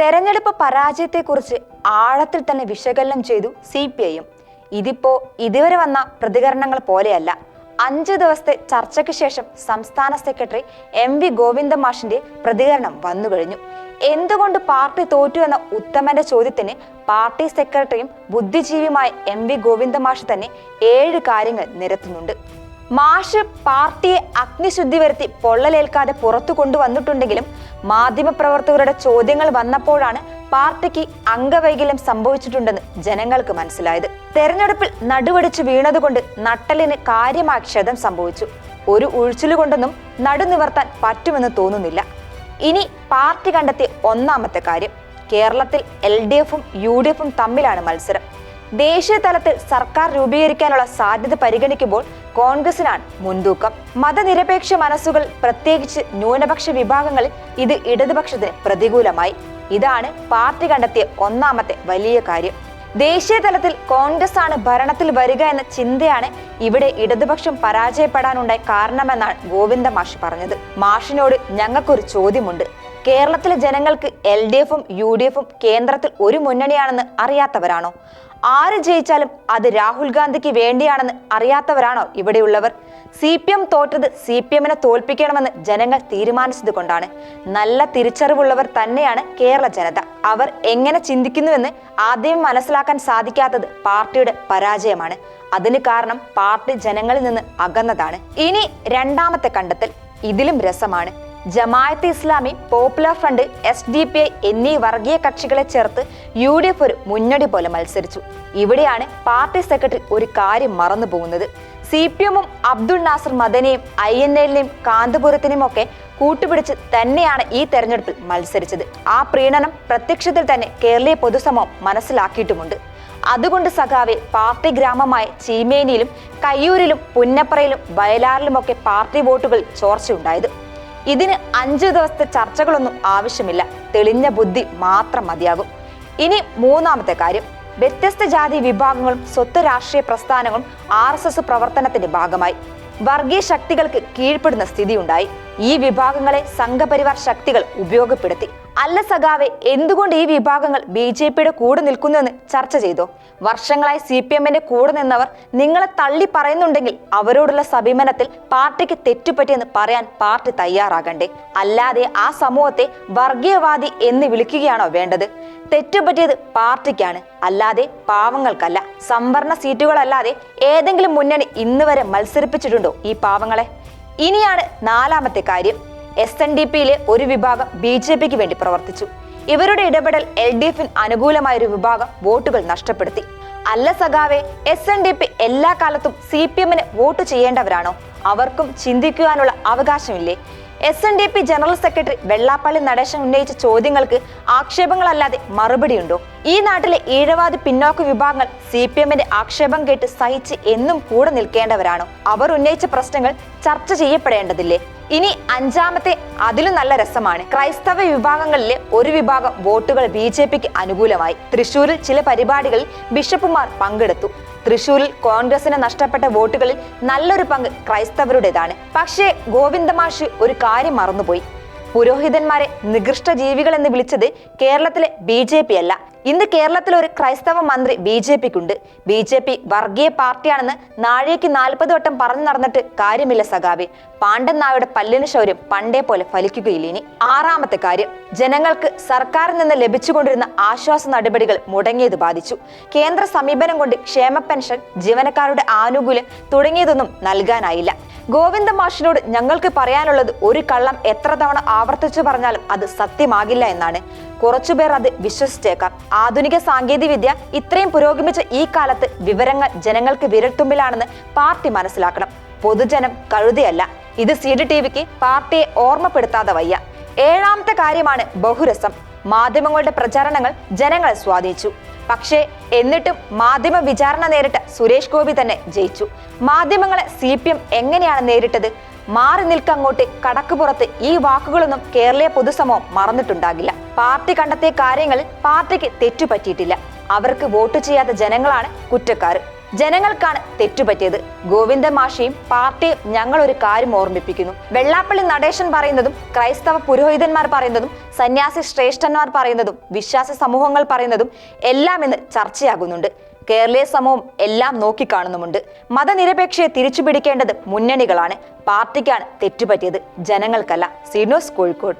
തെരഞ്ഞെടുപ്പ് പരാജയത്തെക്കുറിച്ച് ആഴത്തിൽ തന്നെ വിശകലനം ചെയ്തു സി പി ഐയും. ഇതിപ്പോ ഇതുവരെ വന്ന പ്രതികരണങ്ങൾ പോലെയല്ല. അഞ്ച് ദിവസത്തെ ചർച്ചയ്ക്ക് ശേഷം സംസ്ഥാന സെക്രട്ടറി എം വി ഗോവിന്ദ മാഷിന്റെ പ്രതികരണം വന്നു കഴിഞ്ഞു. എന്തുകൊണ്ട് പാർട്ടി തോറ്റു എന്ന ഉത്തമന്റെ ചോദ്യത്തിന് പാർട്ടി സെക്രട്ടറിയും ബുദ്ധിജീവിയുമായ എം വി ഗോവിന്ദ മാഷ് തന്നെ ഏഴ് കാര്യങ്ങൾ നിരത്തുന്നുണ്ട്. മാഷ് പാർട്ടിയെ അഗ്നിശുദ്ധി വരുത്തി പൊള്ളലേൽക്കാതെ പുറത്തു കൊണ്ടുവന്നിട്ടുണ്ടെങ്കിലും മാധ്യമപ്രവർത്തകരുടെ ചോദ്യങ്ങൾ വന്നപ്പോഴാണ് പാർട്ടിക്ക് അംഗവൈകല്യം സംഭവിച്ചിട്ടുണ്ടെന്ന് ജനങ്ങൾക്ക് മനസ്സിലായത്. തെരഞ്ഞെടുപ്പിൽ നടുവടിച്ചു വീണതുകൊണ്ട് നട്ടലിന് കാര്യമായ ക്ഷതം സംഭവിച്ചു. ഒരു ഉഴിച്ചിലുകൊണ്ടൊന്നും നടുനിവർത്താൻ പറ്റുമെന്ന് തോന്നുന്നില്ല. ഇനി പാർട്ടി കണ്ടെത്തിയ ഒന്നാമത്തെ കാര്യം കേരളത്തിൽ എൽ ഡി എഫും യു ഡി എഫും തമ്മിലാണ് മത്സരം. ദേശീയ തലത്തിൽ സർക്കാർ രൂപീകരിക്കാനുള്ള സാധ്യത പരിഗണിക്കുമ്പോൾ കോൺഗ്രസിനാണ് മുൻതൂക്കം. മതനിരപേക്ഷ മനസ്സുകൾ പ്രത്യേകിച്ച് ന്യൂനപക്ഷ വിഭാഗങ്ങളിൽ ഇത് ഇടതുപക്ഷത്തിന് പ്രതികൂലമായി. ഇതാണ് പാർട്ടി കണ്ടെത്തിയ ഒന്നാമത്തെ വലിയ കാര്യം. ദേശീയ തലത്തിൽ കോൺഗ്രസ് ആണ് ഭരണത്തിൽ വരിക എന്ന ചിന്തയാണ് ഇവിടെ ഇടതുപക്ഷം പരാജയപ്പെടാനുണ്ടായ കാരണമെന്നാണ് ഗോവിന്ദ മാഷ് പറഞ്ഞത്. മാഷിനോട് ഞങ്ങൾക്കൊരു ചോദ്യമുണ്ട്. കേരളത്തിലെ ജനങ്ങൾക്ക് എൽ ഡി എഫും യു ഡി എഫും കേന്ദ്രത്തിൽ ഒരു മുന്നണിയാണെന്ന് അറിയാത്തവരാണോ? ആര് ജയിച്ചാലും അത് രാഹുൽ ഗാന്ധിക്ക് വേണ്ടിയാണെന്ന് അറിയാത്തവരാണോ ഇവിടെയുള്ളവർ? സി പി എം തോറ്റത് സി പി എമ്മിനെ തോൽപ്പിക്കണമെന്ന് ജനങ്ങൾ തീരുമാനിച്ചത് കൊണ്ടാണ് നല്ല തിരിച്ചറിവുള്ളവർ തന്നെയാണ് കേരള ജനത. അവർ എങ്ങനെ ചിന്തിക്കുന്നുവെന്ന് ആദ്യം മനസ്സിലാക്കാൻ സാധിക്കാത്തത് പാർട്ടിയുടെ പരാജയമാണ്. അതിന് കാരണം പാർട്ടി ജനങ്ങളിൽ നിന്ന് അകന്നതാണ്. ഇനി രണ്ടാമത്തെ കണ്ടെത്തൽ. ഇതിലും രസമാണ്. Jamaat Islami Popular Front S D P I എന്നീ വർഗീയ കക്ഷികളെ ചേർത്ത് യു ഡി എഫ് ഒരു മുന്നണി പോലെ മത്സരിച്ചു. ഇവിടെയാണ് പാർട്ടി സെക്രട്ടറി ഒരു കാര്യം മറന്നു പോകുന്നത്. സി പി എമ്മും അബ്ദുൾ നാസർ മദനെയും ഐ എൻ എല്ലിനെയും കാന്തപുരത്തിനെയും ഒക്കെ കൂട്ടുപിടിച്ച് തന്നെയാണ് ഈ തെരഞ്ഞെടുപ്പിൽ മത്സരിച്ചത്. ആ പ്രീണനം പ്രത്യക്ഷത്തിൽ തന്നെ കേരളീയ പൊതുസമൂഹം മനസ്സിലാക്കിയിട്ടുമുണ്ട്. അതുകൊണ്ട് സഖാവെ പാർട്ടി ഗ്രാമമായ ചീമേനിയിലും കയ്യൂരിലും പുന്നപ്പറയിലും വയലാറിലുമൊക്കെ പാർട്ടി വോട്ടുകൾ ചോർച്ചയുണ്ടായത്. ഇതിന് അഞ്ചു ദിവസത്തെ ചർച്ചകളൊന്നും ആവശ്യമില്ല. തെളിഞ്ഞ ബുദ്ധി മാത്രം മതിയാകും. ഇനി മൂന്നാമത്തെ കാര്യം. വ്യത്യസ്ത ജാതി വിഭാഗങ്ങളും സ്വത്ത് രാഷ്ട്രീയ പ്രസ്ഥാനങ്ങളും ആർ പ്രവർത്തനത്തിന്റെ ഭാഗമായി. വർഗീയ ശക്തികൾക്ക് കീഴ്പ്പെടുന്ന സ്ഥിതിയുണ്ടായി. ഈ വിഭാഗങ്ങളെ സംഘപരിവാർ ശക്തികൾ ഉപയോഗപ്പെടുത്തി. അല്ല സഖാവെ എന്തുകൊണ്ട് ഈ വിഭാഗങ്ങൾ ബി ജെ പിയുടെ കൂടെ നിൽക്കുന്നുവെന്ന് ചർച്ച ചെയ്തു? വർഷങ്ങളായി സി പി എമ്മിന്റെ കൂടെ നിന്നവർ നിങ്ങളെ തള്ളി പറയുന്നുണ്ടെങ്കിൽ അവരോടുള്ള സമീപനത്തിൽ പാർട്ടിക്ക് തെറ്റുപറ്റിയെന്ന് പറയാൻ പാർട്ടി തയ്യാറാകണ്ടേ. അല്ലാതെ ആ സമൂഹത്തെ വർഗീയവാദി എന്ന് വിളിക്കുകയാണോ വേണ്ടത്? തെറ്റുപറ്റിയത് പാർട്ടിക്കാണ്. അല്ലാതെ പാവങ്ങൾക്കല്ല. സംവരണ സീറ്റുകളല്ലാതെ ഏതെങ്കിലും മുന്നണി ഇന്ന് വരെ മത്സരിപ്പിച്ചിട്ടുണ്ടോ ഈ പാവങ്ങളെ? ഇനിയാണ് നാലാമത്തെ കാര്യം. എസ് എൻ ഡി പിയിലെ ഒരു വിഭാഗം ബി ജെ പിക്ക് വേണ്ടി പ്രവർത്തിച്ചു. ഇവരുടെ ഇടപെടൽ എൽ ഡി എഫിന് അനുകൂലമായ ഒരു വിഭാഗം വോട്ടുകൾ നഷ്ടപ്പെടുത്തി. അല്ല സഖാവെ എസ് എൻ ഡി പി എല്ലാ കാലത്തും സി പി എമ്മിന് വോട്ട് ചെയ്യേണ്ടവരാണോ? അവർക്കും ചിന്തിക്കുവാനുള്ള അവകാശമില്ലേ? S N D P general secretary Vellappally Natesan ഉന്നയിച്ച ചോദ്യങ്ങൾക്ക് ആക്ഷേപങ്ങളല്ലാതെ മറുപടിയുണ്ടോ? ഈ നാട്ടിലെ ഈഴവാദി പിന്നോക്ക വിഭാഗങ്ങൾ സി പി എമ്മിന്റെ ആക്ഷേപം കേട്ട് സഹിച്ച് എന്നും കൂടെ നിൽക്കേണ്ടവരാണോ? അവർ ഉന്നയിച്ച പ്രശ്നങ്ങൾ ചർച്ച ചെയ്യപ്പെടേണ്ടതില്ലേ? ഇനി അഞ്ചാമത്തെ അതിലും നല്ല രസമാണ്. ക്രൈസ്തവ വിഭാഗങ്ങളിലെ ഒരു വിഭാഗം വോട്ടുകൾ ബി ജെ പിക്ക് അനുകൂലമായി. തൃശൂരിൽ ചില പരിപാടികളിൽ ബിഷപ്പുമാർ പങ്കെടുത്തു. തൃശൂരിൽ കോൺഗ്രസിന് നഷ്ടപ്പെട്ട വോട്ടുകളിൽ നല്ലൊരു പങ്ക് ക്രൈസ്തവരുടേതാണ്. പക്ഷേ ഗോവിന്ദമാഷ് ഒരു കാര്യം മറന്നുപോയി. പുരോഹിതന്മാരെ നികൃഷ്ട ജീവികൾ എന്ന് വിളിച്ചത് കേരളത്തിലെ ബി ജെ പി അല്ല. ഇന്ന് കേരളത്തിലെ ഒരു ക്രൈസ്തവ മന്ത്രി ബി ജെ പിക്കുണ്ട്. ബി ജെ പി വർഗീയ പാർട്ടിയാണെന്ന് നാഴേക്ക് നാൽപ്പത് വട്ടം പറഞ്ഞു നടന്നിട്ട് കാര്യമില്ല സഖാവെ. പാണ്ഡൻ നായുടെ പല്ലിന് ശൗര്യം പണ്ടേ പോലെ ഫലിക്കുകയില്ല ഇനി. ആറാമത്തെ കാര്യം ജനങ്ങൾക്ക് സർക്കാരിൽ നിന്ന് ലഭിച്ചുകൊണ്ടിരുന്ന ആശ്വാസ നടപടികൾ മുടങ്ങിയത് ബാധിച്ചു. കേന്ദ്ര സമീപനം കൊണ്ട് ക്ഷേമ പെൻഷൻ ജീവനക്കാരുടെ ആനുകൂല്യം തുടങ്ങിയതൊന്നും നൽകാനായില്ല. ഗോവിന്ദ മാഷിനോട് ഞങ്ങൾക്ക് പറയാനുള്ളത് ഒരു കള്ളം എത്ര തവണ ആവർത്തിച്ചു പറഞ്ഞാലും അത് സത്യമാകില്ല എന്നാണ്. കുറച്ചുപേർ അത് വിശ്വസിച്ചേക്കാം. ആധുനിക സാങ്കേതിക വിദ്യ ഇത്രയും പുരോഗമിച്ച ഈ കാലത്ത് വിവരങ്ങൾ ജനങ്ങൾക്ക് വിരൽത്തുമ്പിലാണെന്ന് പാർട്ടി മനസ്സിലാക്കണം. പൊതുജനം കഴുതിയല്ല. ഇത് സി ഡി ടി വിക്ക് പാർട്ടിയെ ഓർമ്മപ്പെടുത്താതെ വയ്യ. ഏഴാമത്തെ കാര്യമാണ് ബഹുരസം. മാധ്യമങ്ങളുടെ പ്രചാരണങ്ങൾ ജനങ്ങളെ സ്വാധീനിച്ചു. പക്ഷേ എന്നിട്ടും മാധ്യമ വിചാരണ നേരിട്ട സുരേഷ് ഗോപി തന്നെ ജയിച്ചു. മാധ്യമങ്ങളെ സി പി എം എങ്ങനെയാണ് നേരിട്ടത്? മാറി നിൽക്കങ്ങോട്ട് കടക്കുപുറത്ത് ഈ വാക്കുകളൊന്നും കേരളീയ പൊതുസമൂഹം മറന്നിട്ടുണ്ടാകില്ല. പാർട്ടി കണ്ടെത്തിയ കാര്യങ്ങളിൽ പാർട്ടിക്ക് തെറ്റുപറ്റിയിട്ടില്ല. അവർക്ക് വോട്ട് ചെയ്യാത്ത ജനങ്ങളാണ് കുറ്റക്കാർ ജനങ്ങൾക്കാണ് തെറ്റുപറ്റിയത്. ഗോവിന്ദ മാഷിയും പാർട്ടിയും ഞങ്ങൾ ഒരു കാര്യം ഓർമ്മിപ്പിക്കുന്നു. വെള്ളാപ്പള്ളി നടേശൻ പറയുന്നതും ക്രൈസ്തവ പുരോഹിതന്മാർ പറയുന്നതും സന്യാസി ശ്രേഷ്ഠന്മാർ പറയുന്നതും വിശ്വാസ സമൂഹങ്ങൾ പറയുന്നതും എല്ലാം ഇന്ന് ചർച്ചയാകുന്നുണ്ട്. കേരളീയ സമൂഹം എല്ലാം നോക്കിക്കാണുന്നുമുണ്ട്. മതനിരപേക്ഷയെ തിരിച്ചുപിടിക്കേണ്ടത് മുന്നണികളാണ്. പാർട്ടിക്കാണ് തെറ്റുപറ്റിയത്. ജനങ്ങൾക്കല്ല. സീനോസ് കോഴിക്കോട്.